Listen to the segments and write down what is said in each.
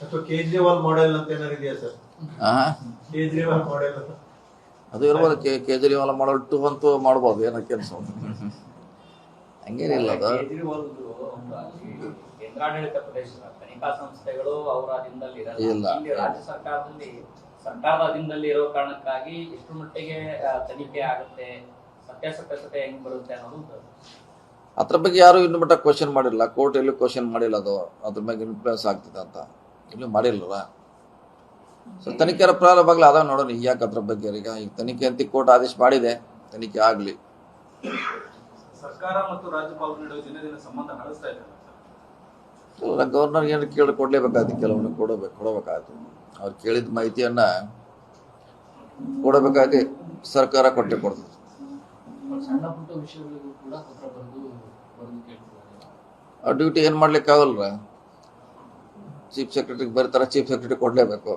ಅಥವಾ ಕೇಜ್ರಿವಾಲ್ ಮಾಡೆಲ್ ಅಂತ ಏನಾರು ಇದೆಯಾ ಸರ್? ಆ? ಕೇಜ್ರಿವಾಲ್ ಮಾಡೆಲ್ ಅಂತ. ಅದು ಇರ್ಬೋದು ಕೆ ಕೇಜ್ರಿವಾಲ್ ಮಾಡಲ್ ಟು ಅಂತೂ ಮಾಡ್ಬೋದು ಏನೋ ಕೆಲಸ ಹಂಗೇನಿಲ್ಲ ಅದು. ಅಲ್ಲಿ ಕೇಂದ್ರಾಡಳಿತ ಪ್ರದೇಶದ ತನಿಖಾ ಸಂಸ್ಥೆಗಳು ಅವರ ಅಧೀನದಲ್ಲಿ ಇರಲ್ಲ. ಇಲ್ಲ. ಇಲ್ಲಿ. ರಾಜ್ಯ ಸರ್ಕಾರದಲ್ಲಿ ಸರ್ಕಾರದ ಅಧೀನದಲ್ಲಿ ಇರೋ ಕಾರಣಕ್ಕಾಗಿ ಎಷ್ಟು ಮಟ್ಟಿಗೆ ಆ, ತನಿಖೆ ಆಗುತ್ತೆ ಸತ್ಯಾಸತ್ಯತೆ ಹೆಂಗ್ ಬರುತ್ತೆ ಅನ್ನೋದು ಅದ್ರ ಬಗ್ಗೆ ಯಾರು ಇನ್ನು ಮಟ್ಟ ಕ್ವಶನ್ ಮಾಡಿಲ್ಲ. ಕೋರ್ಟ್ ಎಲ್ಲೂ ಕ್ವಶನ್ ಮಾಡಿಲ್ಲ ಅದು. ಅದ್ರ ಬಗ್ಗೆ ಇನ್ಫ್ಲೂಯೆನ್ಸ್ ಆಗ್ತದೆ ಅಂತ. ಎಲ್ಲೂ ಮಾಡಿಲ್ಲಲ್ಲ ಸೊ ತನಿಖೆಯ ಪ್ರಾರಂಭ ಆಗಲಿ ಅದಾವ ನೋಡೋಣ ಈಗ ಯಾಕೆ ಅದ್ರ ಬಗ್ಗೆ ಈಗ ಈಗ ತನಿಖೆ ಅಂತ ಕೋರ್ಟ್ ಆದೇಶ ಮಾಡಿದೆ ತನಿಖೆ ಆಗಲಿ. ಸರ್ಕಾರ ಮತ್ತು ರಾಜ್ಯಪಾಲರ ನಡುವೆ ದಿನ ದಿನ ಸಂಬಂಧ ಹಳಸ್ತಾ ಇದೆ ಸರ್ ಗವರ್ನರ್ ಏನು ಕೇಳಿ ಕೊಡಲೇಬೇಕಾಯ್ತು? ಕೆಲವೊಂದು ಕೊಡಬೇಕು ಕೊಡಬೇಕಾಯ್ತು. ಅವ್ರು ಕೇಳಿದ ಮಾಹಿತಿಯನ್ನ ಕೊಡಬೇಕಾಗಿ ಸರ್ಕಾರ ಕೊಟ್ಟೆ ಕೊಡ್ತದೆ. ಆ ಡ್ಯೂಟಿ ಏನು ಮಾಡ್ಲಿಕ್ಕೆ ಆಗಲ್ರ ಚೀಫ್ ಸೆಕ್ರೆಟರಿಗೆ ಬರ್ತಾರೆ ಚೀಫ್ ಸೆಕ್ರೆಟರಿ ಕೊಡಲೇಬೇಕು.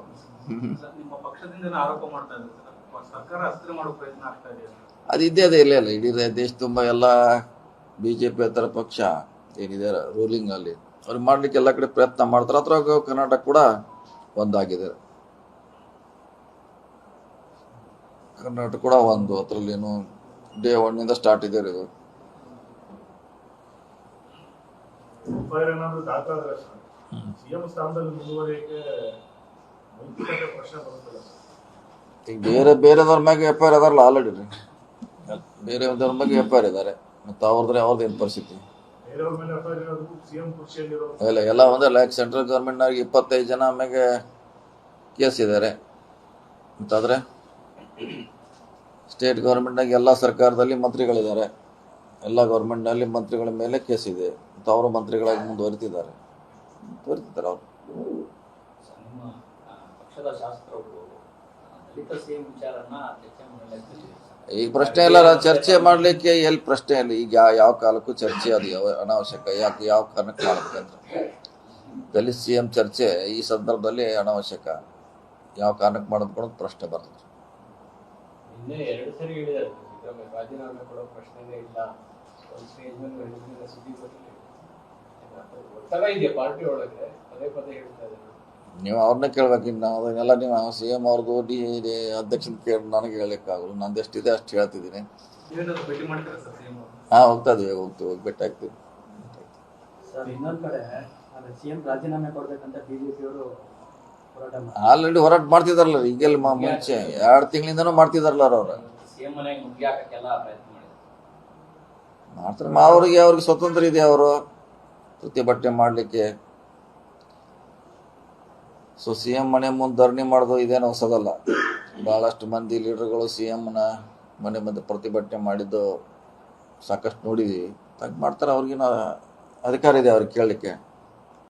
ಸರ್, ನಿಮ್ಮ ಪಕ್ಷದಿಂದ ಆರೋಪ ಮಾಡ್ತಾ ಇದ್ದಾರೆ ಸರ್? ಸರ್ಕಾರ ಅಸ್ತ್ರ ಮಾಡೋ ಪ್ರಯತ್ನ ಆಗ್ತಾ ಇದೆ ಅಂತ. ಅದು ಇದ್ದೇ ಅದೇ ಇಲ್ಲ ಇಲ್ಲ ಇಡೀ ದೇಶ ತುಂಬ ಎಲ್ಲ ಬಿ ಜೆ ಪಿ ಥರ ಪಕ್ಷ ಏನಿದೆ ರೂಲಿಂಗ್ ಅಲ್ಲಿ. ಅವ್ರು ಮಾಡ್ಲಿಕ್ಕೆ ಎಲ್ಲ ಕಡೆ ಪ್ರಯತ್ನ ಮಾಡ್ತಾರೆ ಅದ್ರಾಗ ಕರ್ನಾಟಕ ಕೂಡ ಒಂದಾಗಿದೆ. ಕರ್ನಾಟಕ ಕೂಡ ಒಂದು ಅದರಲ್ಲೇನು ಡೇ ಒನ್ನಿಂದ ಸ್ಟಾರ್ಟ್ ಇದೆ ಇದು ಎಫ್ಐಆರ್ ಏನಾದ್ರು ದಾಖಲಾದ್ರೆ ಸರ್ ಸಿಎಂ ಸ್ಥಾನದಲ್ಲಿ ಮುಂದುವರಿಯಕ್ಕೆ ಪ್ರಶ್ನೆ ಬರುತ್ತಲ್ಲ. ಈಗ ಬೇರೆ ಬೇರೆದವ್ರ ಮ್ಯಾಗೆ ಎಫ್ ಐ ಆರ್ ಅದಾರಲ್ಲ ಆಲ್ರೆಡಿ ರೀ ಬೇರೆದವ್ರ ಮ್ಯಾಗೆ ಎಫ್ ಐ ಆರ್ ಇದ್ದಾರೆ ಮತ್ತು ಅವ್ರದ್ರೆ ಅವ್ರದ್ದು ಏನು ಪರಿಸ್ಥಿತಿ. ಎಫ್ಐಆರ್ ಇಲ್ಲ ಎಲ್ಲ ಒಂದೇ ಲೈಕ್ ಸೆಂಟ್ರಲ್ ಗೌರ್ಮೆಂಟ್ನಾಗ ಇಪ್ಪತ್ತೈದು ಜನ ಆಮ್ಯಾಗೆ ಕೇಸ್ ಇದ್ದಾರೆ ಮತ್ತಾದ್ರೆ ಸ್ಟೇಟ್ ಗೌರ್ಮೆಂಟ್ನಾಗ ಎಲ್ಲ ಸರ್ಕಾರದಲ್ಲಿ ಮಂತ್ರಿಗಳಿದ್ದಾರೆ ಎಲ್ಲ ಗೌರ್ಮೆಂಟ್ನಲ್ಲಿ ಮಂತ್ರಿಗಳ ಮೇಲೆ ಕೇಸ್ ಇದೆ. ಮತ್ತು ಅವರು ಮಂತ್ರಿಗಳಾಗಿ ಮುಂದುವರಿತಿದ್ದಾರೆ. ಮುಂದುವರಿತಿದ್ದಾರೆ ಅವರು. ನಿಮ್ಮ ಪಕ್ಷದ ದಲಿತ ವಿಚಾರನ ಚರ್ಚೆ ಈಗ ಪ್ರಶ್ನೆ ಇಲ್ಲ ನಾನು ಚರ್ಚೆ ಮಾಡಲಿಕ್ಕೆ ಎಲ್ಲಿ ಪ್ರಶ್ನೆ ಇಲ್ಲ. ಈಗ ಯಾವ ಯಾವ ಕಾಲಕ್ಕೂ ಚರ್ಚೆ ಅದು ಯಾವ ಅನಾವಶ್ಯಕ ಯಾಕೆ ಯಾವ ಕಾರಣಕ್ಕೆ ಮಾಡ್ಬೇಕಂತ ದಲಿತ ಸಿ ಎಂ ಚರ್ಚೆ ಈ ಸಂದರ್ಭದಲ್ಲಿ ಅನಾವಶ್ಯಕ. ಯಾವ ಕಾರಣಕ್ಕೆ ಮಾಡಬೇಕು ಅನ್ನೋದು ಪ್ರಶ್ನೆ ಬರ್ತದೆ. ಪ್ರಶ್ನೆನೇ ಇಲ್ಲ. ಒತ್ತಡ ಇದೆಯಾ ಪಾರ್ಟಿ ಒಳಗೆ? ಪದೇ ಪದೇ ಹೇಳ್ತಾ ಇದ್ದಾರೆ. ನೀವು ಅವ್ರನ್ನ ಕೇಳ್ಬೇಕು ಇನ್ನು ಅದನ್ನೆಲ್ಲ ನೀವು ಸಿ ಎಂ ಅವ್ರದ್ದು ಡಿ ಡಿ ಅಧ್ಯಕ್ಷನ ಕೇಳಿ ನನಗೆ ಹೇಳಲಿಕ್ಕಾಗಲ್ಲ ನಂದು ಎಷ್ಟಿದೆ ಅಷ್ಟು ಹೇಳ್ತಿದ್ದೀನಿ. ನೀವೇನಾದ್ರು ಭೇಟಿ ಮಾಡ್ತೀರಾ ಸರ್ ಸಿಎಂ ಹಾಂ ಹೋಗ್ತಾ ಇದೀವಿ ಹೋಗ್ತೀವಿ ಹೋಗಿ ಭೇಟಿ ಆಗ್ತೀವಿ ಸರ್ ಇನ್ನೊಂದ್ ಕಡೆ ಅದೇ ಸಿಎಂ ರಾಜೀನಾಮೆ ಕೊಡ್ಬೇಕಂತ ಬಿಜೆಪಿ ಅವರು ಹೋರಾಟ ಮಾಡ್ತಾರೆ ಆಲ್ರೆಡಿ ಹೋರಾಟ ಮಾಡ್ತಿದಾರಲ್ಲ ಈಗೆಲ್ಲ ಮ- ಮುಂಚೆ ಎರಡು ತಿಂಗಳಿಂದನೂ ಮಾಡ್ತಿದಾರಲ್ಲ ಅವ್ರು ಸಿಎಂ ಮನೆಗೆ ಮುಗಿ ಹಾಕಕ್ಕೆಲ್ಲ ಪ್ರಯತ್ನ ಮಾಡ್ತಾರೆ ಮಾ- ಅವ್ರಿಗೆ ಅವ್ರಿಗೆ ಸ್ವತಂತ್ರ ಇದೆ ಅವರು. ಪ್ರತಿಭಟನೆ ಮಾಡಲಿಕ್ಕೆ. ಸೊ ಸಿ ಎಂ ಮನೆ ಮುಂದೆ ಧರಣಿ ಮಾಡೋದು ಇದೇನು ಹೊಸದಲ್ಲ. ಭಾಳಷ್ಟು ಮಂದಿ ಲೀಡರ್ಗಳು ಸಿ ಎಮ್ನ ಮನೆ ಮುಂದೆ ಪ್ರತಿಭಟನೆ ಮಾಡಿದ್ದು ಸಾಕಷ್ಟು ನೋಡಿದ್ವಿ. ತಗ್ ಮಾಡ್ತಾರೆ ಅವ್ರಿಗಿನ ಅಧಿಕಾರ ಇದೆ ಅವ್ರಿಗೆ ಕೇಳಲಿಕ್ಕೆ.